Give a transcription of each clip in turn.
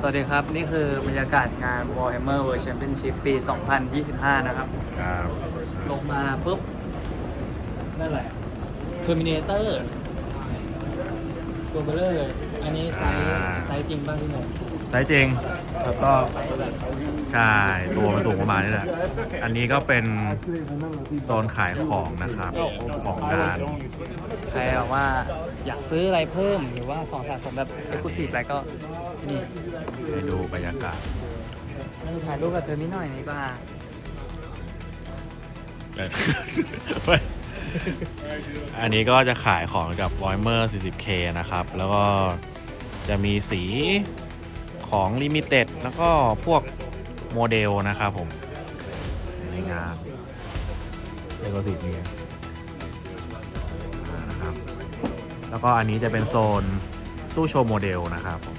สวัสดีครับ นี่คือบรรยากาศงาน Warhammer World Championship ปี 2025 นะครับ ครับลงมาปุ๊บนั่นแหละ Terminator ตัวเบลเลอร์เลยอันนี้ไซส์ไซส์จริงป่ะพี่หนุ่มไซส์จริงแล้วก็ไซส์แบบใช่ตัวมันสูงประมาณนี้แหละ อันนี้ก็เป็นโซนขายของนะครับ ของงาน ใครแบบว่า อยากซื้ออะไรเพิ่มหรือว่าของสะสมแบบ Exclusive อะไรก็ที่นี่ให้ดูบรรยากาศมาดูถ่ายรูปกับเธอนิดหน่อยนี่ป่ะเฮ้ยอันนี้ก็จะขายของกับ w o i m e r 40K นะครับ แล้วก็จะมีสีของ Limited แล้วก็พวกโมเดลนะครับผมในงานเอกสิทธิ์นี้ แล้วก็อันนี้จะเป็นโซนตู้โชว์โมเดลนะครับผม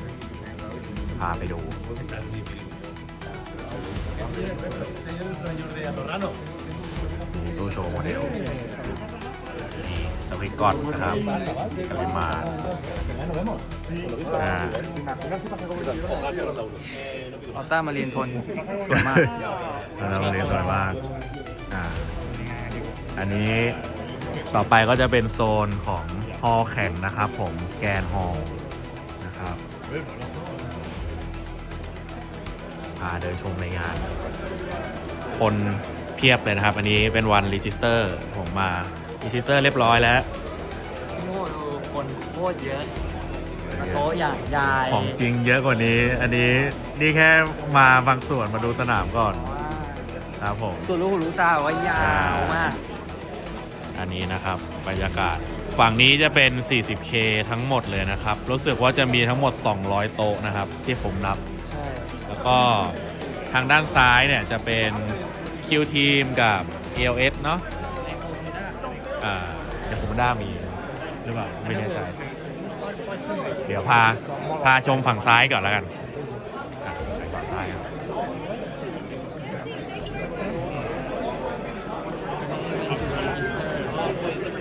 พาไปดูมีตู้โชว์โมเดลนี่สวิตกอตนะครับกลิมาอ่าออต้ามาเรียนทนสวยมากแล้วเราเรียนสวยมากอ่าอันนี้ต่อไปก็จะเป็นโซนของ ฮอลแข่งนะครับผมแกนฮอลนะครับพาเดินชมในงาน คนเพียบเลยนะครับ อันนี้เป็นวันรีจิสเตอร์ผมมารีจิสเตอร์เรียบร้อยแล้วโน่ดูคนโคตรเยอะโต๊ะอย่างใหญ่ของจริงเยอะกว่านี้ อันนี้นี่แค่มาบางส่วนมาดูสนามก่อนว่าครับผมสุดลูกหูลูกตาว่ายาวมาก อันนี้นะครับบรรยากาศ ฝั่งนี้จะเป็น 40K ทั้งหมดเลยนะครับ รู้สึกว่าจะมีทั้งหมด 200 โต๊ะนะครับ ที่ผมนับ ใช่ แล้วก็ทางด้านซ้ายเนี่ยจะเป็น Q Team กับ ELS เนาะอ่าเดี๋ยวผมด้ามีหรือเปล่า ไม่แน่ใจ เดี๋ยวพา พาชมฝั่งซ้ายก่อนแล้วกันอะไปฝั่งซ้ายครับ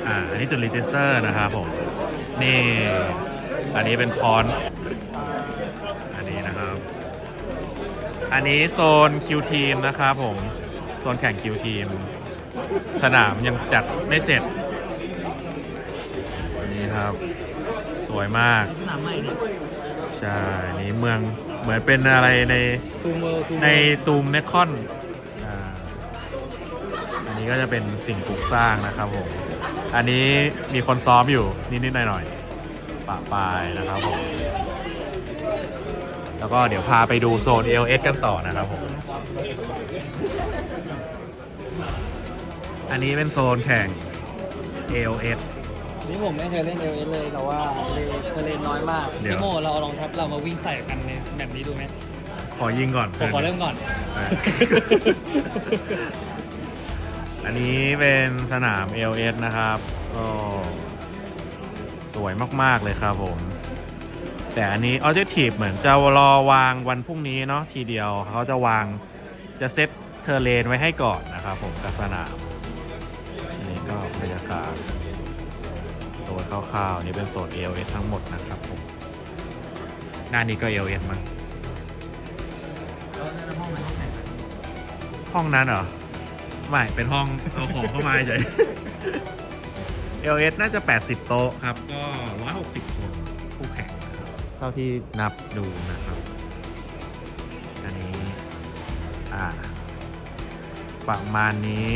อ่าอันนี้จุดรีจิสเตอร์นะครับผม นี่ อันนี้เป็นคอน อันนี้นะครับ อันนี้โซนคิวทีมนะครับผม โซนแข่งคิวทีม สนามยังจัดไม่เสร็จ นี่ครับ สวยมาก สนามใหม่เนี่ยใช่ นี่เมืองเหมือนเป็นอะไรในทูเมอร์ทูในตูมเนคอน อ่า อันนี้ก็จะเป็นสิ่งปลูกสร้างนะครับผม อันนี้มีคนซ้อมอยู่นิดๆหน่อยๆปะปายนะครับผม แล้วก็เดี๋ยวพาไปดูโซน LS กันต่อนะครับผม อันนี้เป็นโซนแข่ง LS นี่ผมไม่เคยเล่นเอลเอสเลยแต่ว่าเลยเคยเล่นน้อยมากเดี๋ยว พี่โมเราเอารองทับเรามาวิ่งใส่กันในแบบนี้ดูไหมขอยิงก่อนผมขอเริ่มก่อนอะ อันนี้เป็นสนาม LS นะครับก็สวยมาก ๆ เลยครับผม แต่อันนี้ Objective เหมือนจะรอวางวันพรุ่งนี้เนาะทีเดียวเขาจะวางจะเซตเทอร์เลนไว้ให้ก่อนนะครับผมกับสนาม อันนี้ก็บรรยากาศโดยคร่าวๆนี่เป็นโซน LS ทั้งหมดนะครับผม หน้านี้ก็ LS มั้งห้องนั้นเหรอ ไม่เป็นห้องเอาของเข้ามาเฉย LS น่าจะ 80 โต๊ะครับ ก็ 160 คนผู้แข่งนะครับเท่าที่นับดูนะครับ อันนี้ อ่า ประมาณนี้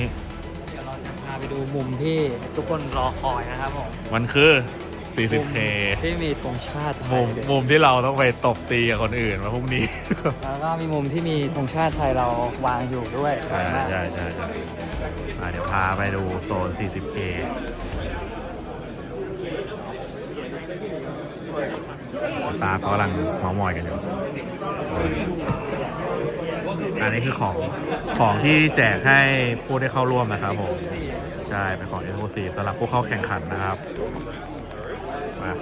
เดี๋ยวเราจะพาไปดูมุมที่ทุกคนรอคอยนะครับผมมันคือ 40K ที่มีธงชาติไทมุยมด้วยมุมที่เราต้องไปตบตีกับคนอื่นมาพรุ่งนี้ แล้วก็มีมุมที่มีธงชาติไทยเราวางอยู่ด้วยสใช่วยมาก ใช่ใช่ใช่อะเดี๋ยวพาไปดูโซน 40K สตาร์เขากำลังเมามอยกันอยู่อันนี้คือของของที่แจกให้ผู้ได้เข้าร่วมนะครับผม ใช่ เป็นของ e x c l u s i v e สำหรับผู้เข้าแข่งขันนะครับ มา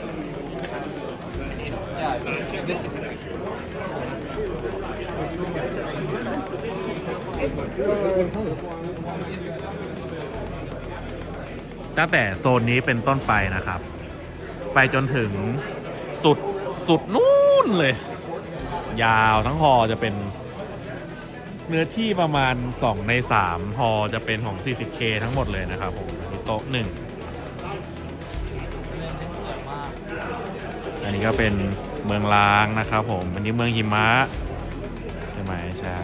ตั้งแต่โซนนี้เป็นต้นไปนะครับ ไปจนถึงสุดสุดนู่นเลย ยาวทั้งหอจะเป็น เนื้อที่ประมาณ 2 ใน3หอจะเป็นของ 40K ทั้งหมดเลยนะครับผมโต๊ะ1 นนี้ก็เป็นเมืองล้างนะครับผม อันนี้เมืองหิมะใช่ไหมใช่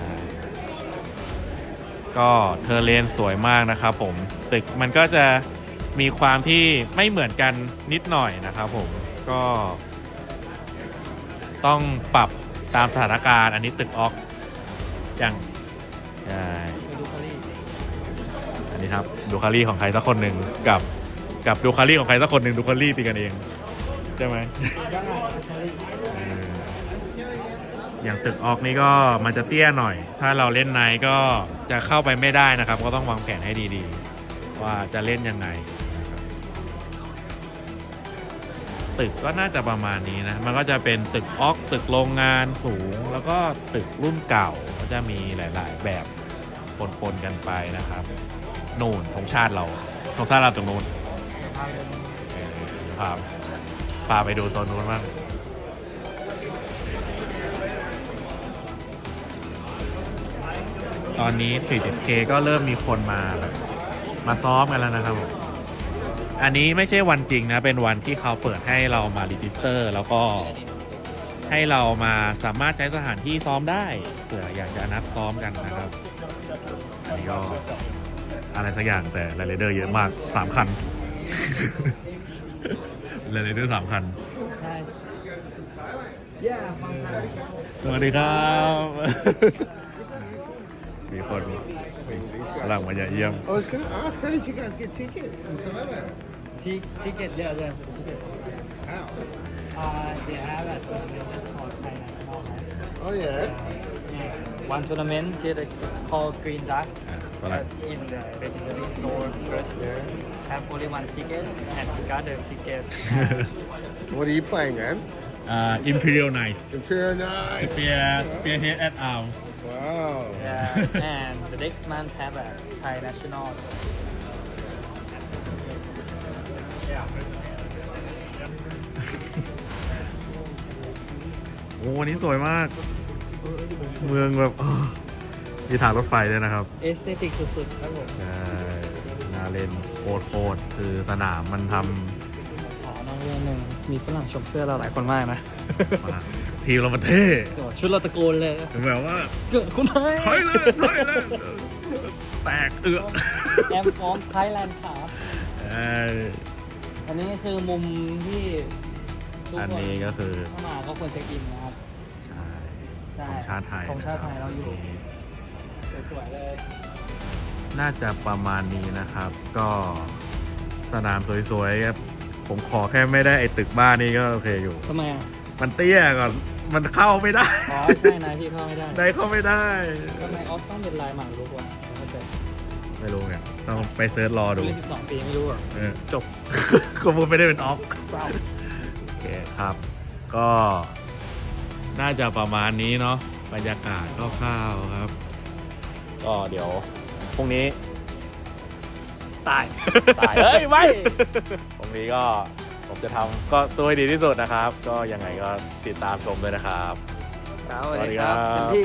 ก็เทอร์เลนสวยมากนะครับผม ตึกมันก็จะมีความที่ไม่เหมือนกันนิดหน่อยนะครับผม ก็ ต้องปรับตามสถานการณ์ อันนี้ตึกออกอย่างใช่อันนี้ครับดูคารี่ของใครสักคนหนึ่งกับกับดูคารี่ของใครสักคนหนึ่งดูคารี่ตีกันเอง ใช่ไหมอย่างตึกออกนี่ก็มันจะเตี้ยหน่อย ถ้าเราเล่นในก็จะเข้าไปไม่ได้นะครับ ก็ต้องวางแผนให้ดีๆ ว่าจะเล่นยังไง ตึกก็น่าจะประมาณนี้นะ มันก็จะเป็นตึกออกตึกโรงงานสูง แล้วก็ตึกรุ่นเก่าก็จะมีหลาย ๆ แบบปนๆกันไปนะครับนู่นธงชาติเราธงชาติเราตรงนู้นพาพ พาไปดูโซนนู้นบ้างตอนนี้ 40K ก็เริ่มมีคนมาแบบมาซ้อมกันแล้วนะครับ อันนี้ไม่ใช่วันจริงนะ เป็นวันที่เขาเปิดให้เรามารีจิสเตอร์ แล้วก็ให้เรามาสามารถใช้สถานที่ซ้อมได้เผื่ออยากจะนัดซ้อมกันนะครับ อันนี้ก็อะไรสักอย่างแต่รายเดอร์เยอะมากสามคัน รายเดอร์สามคัน ใช่ย่าฟังไทยสวัสดีครับ มีคนกำลังมาเยี่ยม I was gonna ask, how did you guys get tickets in Thailand? ทิทิเก็ตเยอะเลย How? อ่าเดี๋ยวแบบ tournament called Thailand National Oh yeah. Yeah, one tournament is called Green Duck อ่ ะก็แล้ว uh, in the basically store first Yeah. have only one ticket and we got the tickets what are you playing, man? อ่า Imperial Nice Imperial Night. Spear Spearhead at Arm Wow. yeah and the next month have a Thai national yeah โอ้วันนี้สวยมาก เมืองแบบ อ้อ มีทางรถไฟด้วยนะครับ aesthetic สุดๆครับผมใช่น่าเล่นโคตรโคตรคือสนามมันทขอนอกเรื่องหนึ่งมีฝรั่งชมเสื้อเราหลายคนมากนะำมาทีมเรามันเท่ชุดเราตะโกนเลยถึงแบบว่าเกิดคนไทยถอยเลยถอยเลยแตกเอือแอมฟอร์มไทยแลนด์ขาเอ้ยอันนี้คือมุมที่ทุกอันคนนี้ก็คือเข้ามาก็ควรเช็คอินนะครับ ใช่ ใช่ธงชาติไทยธงชาติไทยเราอยู่นี่ สวยๆเลย น่าจะประมาณนี้นะครับ ก็สนามสวยๆครับผมขอแค่ไม่ได้ไอตึกบ้านนี่ก็โอเคอยู่ ทำไมอะ มันเตี้ยก่อน มันเข้าไม่ได้ อ๋อ ใช่นะที่เข้าไม่ได้ได้เข้าไม่ได้ ทำไมออฟต้องเป็นลายหมากรุกวะไม่เข้าใจไม่รู้ไงต้องไปเซิร์ชรอดูเล่น12 ปีไม่รู้อะเออจบ ก็มึงไม่ได้เป็นออฟ เศร้าโอเคครับ ก็น่าจะประมาณนี้เนาะบรรยากาศคร่าวๆครับ ก็เดี๋ยวพรุ่งนี้ตาย ตาย เฮ้ยไม่ตรงนี้ก็ผมจะทำก็สู้ให้ดีที่สุดนะครับ ก็ยังไงก็ติดตามชมด้วยนะครับ ครับสวัสดีครับเต็มที่